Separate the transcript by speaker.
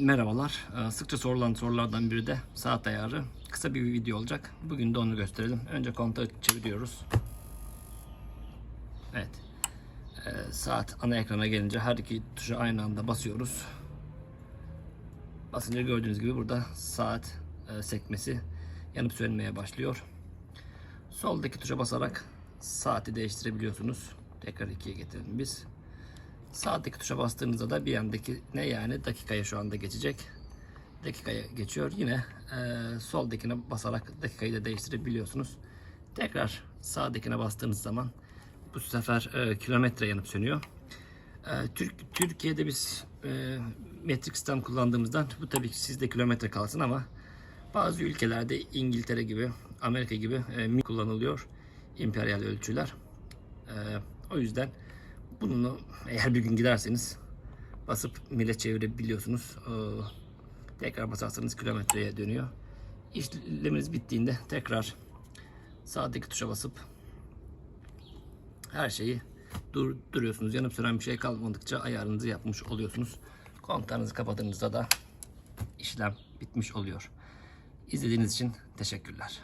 Speaker 1: Merhabalar. Ee, Sıkça sorulan sorulardan biri de saat ayarı. Kısa bir video olacak. Bugün de onu gösterelim. Önce kontağı çeviriyoruz. Evet. Ee, saat ana ekrana gelince her iki tuşa aynı anda basıyoruz. Basınca gördüğünüz gibi burada saat e, sekmesi yanıp sönmeye başlıyor. Soldaki tuşa basarak saati değiştirebiliyorsunuz. Tekrar ikiye getirelim biz. Sağdaki tuşa bastığınızda da bir yandaki ne yani dakikaya şu anda geçecek. Dakikaya geçiyor. Yine e, soldakine basarak dakikayı da değiştirebiliyorsunuz. Tekrar sağdakine bastığınız zaman bu sefer e, kilometre yanıp sönüyor. E, Türk, Türkiye'de biz e, metrik sistem kullandığımızdan bu tabii ki sizde kilometre kalsın ama bazı ülkelerde İngiltere gibi, Amerika gibi e, kullanılıyor. İmperyal ölçüler. E, o yüzden bunu eğer bir gün giderseniz basıp mile çevirebiliyorsunuz. Ee, tekrar basarsanız kilometreye dönüyor. İşleminiz bittiğinde tekrar sağdaki tuşa basıp her şeyi dur, duruyorsunuz. Yanıp sönen bir şey kalmadıkça ayarınızı yapmış oluyorsunuz. Kontağınızı kapadığınızda da işlem bitmiş oluyor. İzlediğiniz için teşekkürler.